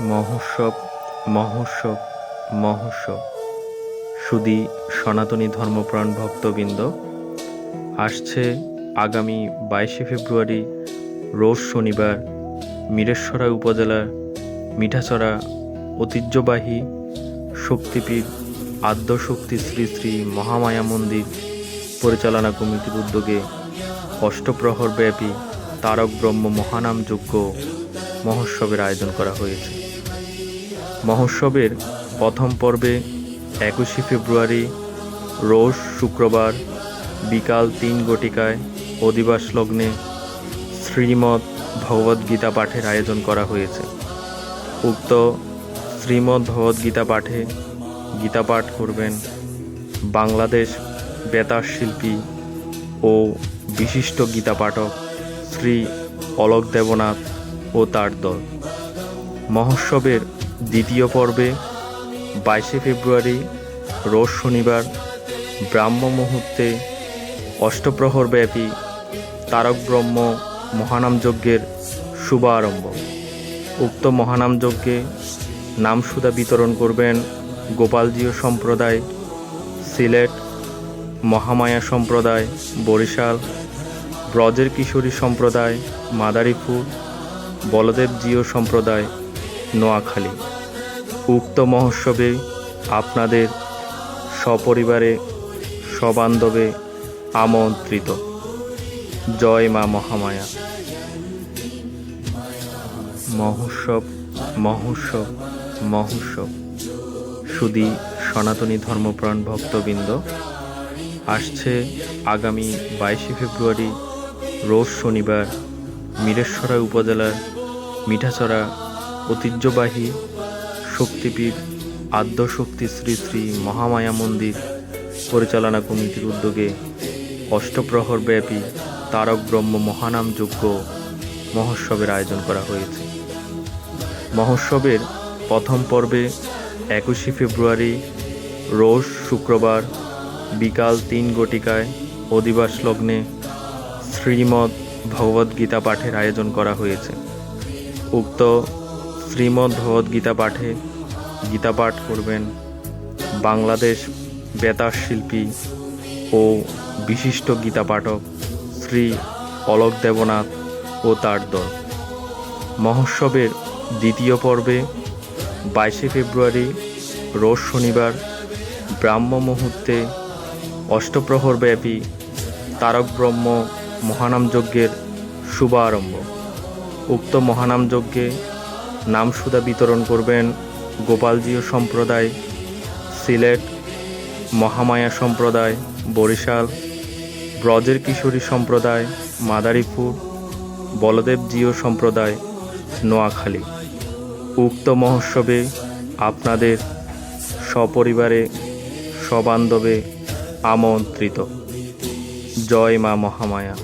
মহোৎসব মহোৎসব মহোৎসব। সুদী সনাতনী ধর্মপ্রাণ ভক্তবৃন্দ, আসছে আগামী বাইশে ফেব্রুয়ারি রোজ শনিবার মিরেশ্বরা উপজেলার মিঠাচড়া ঐতিহ্যবাহী শক্তিপীঠ আদ্যশক্তি শ্রী শ্রী মহামায়া মন্দির পরিচালনা কমিটির উদ্যোগে অষ্টপ্রহর ব্যাপী তারক ব্রহ্ম মহানাম যজ্ঞ মহোৎসবের আয়োজন করা হয়েছে। মহোৎসবের প্রথম পর্বে একুশে ফেব্রুয়ারি, রোজ শুক্রবার বিকাল তিন গটিকায় অধিবাস লগ্নে শ্রীমৎ ভগবদ্গীতা পাঠের আয়োজন করা হয়েছে। উক্ত শ্রীমদ্ ভগবদ্গীতা পাঠে গীতা পাঠ করবেন বাংলাদেশ বেতার শিল্পী ও বিশিষ্ট গীতা পাঠক শ্রী অলক দেবনাথ। ও তার দল। মহোৎসবের দ্বিতীয় পর্বে বাইশে ফেব্রুয়ারি, রোজ শনিবার, ব্রাহ্ম মুহূর্তে অষ্টপ্রহর ব্যাপী তারক ব্রহ্ম মহানাম যজ্ঞের শুভারম্ভ উক্ত মহানাম যজ্ঞে নামসুদা বিতরণ করবেন গোপালজীয় সম্প্রদায়, সিলেট, মহামায়া সম্প্রদায়, বরিশাল, ব্রজের কিশোরী সম্প্রদায়, মাদারীপুর বলদেব জিও সম্প্রদায় নোয়াখালী। উক্ত মহোৎসবে আপনাদের সপরিবারে সবান্ধবে আমন্ত্রিত। জয় মা মহামায়া। মহোৎসব মহোৎসব মহোৎসব। সুদী সনাতনী ধর্মপ্রাণ ভক্তবৃন্দ, আসছে আগামী বাইশে ফেব্রুয়ারি, রোজ শনিবার মিরেশ্বরা উপজেলার মিঠাছড়া ঐতিহ্যবাহী শক্তিপীঠ আদ্যশক্তি শ্রী শ্রী মহামায়া মন্দির পরিচালনা কমিটির উদ্যোগে অষ্টপ্রহর ব্যাপী তারক ব্রহ্ম মহানাম যজ্ঞ মহোৎসবের আয়োজন করা হয়েছে। মহোৎসবের প্রথম পর্বে একুশে ফেব্রুয়ারি, রোজ শুক্রবার বিকাল তিন গটিকায় অধিবাস লগ্নে শ্রীমদ্ ভগবদ্গীতা পাঠের আয়োজন করা হয়েছে। উক্ত শ্রীমদ্ ভগবদ্গীতা পাঠে গীতা পাঠ করবেন বাংলাদেশ বেতার শিল্পী ও বিশিষ্ট গীতা পাঠক শ্রী অলক দেবনাথ ও তার দল। মহোৎসবের দ্বিতীয় পর্বে বাইশে ফেব্রুয়ারি রোজ শনিবার ব্রাহ্ম মুহূর্তে অষ্টপ্রহর ব্যাপী তারক ব্রহ্ম মহানাম যজ্ঞের শুভারম্ভ। উক্ত মহানাম যজ্ঞে নামসুদা বিতরণ করবেন গোপালজীয় সম্প্রদায়, সিলেট, মহামায়া সম্প্রদায়, বরিশাল, ব্রজের কিশোরী সম্প্রদায়, মাদারীপুর বলদেব জিও সম্প্রদায়, নোয়াখালী। উক্ত মহোৎসবে আপনাদের সপরিবারে, সবান্ধবে আমন্ত্রিত। জয় মা মহামায়া।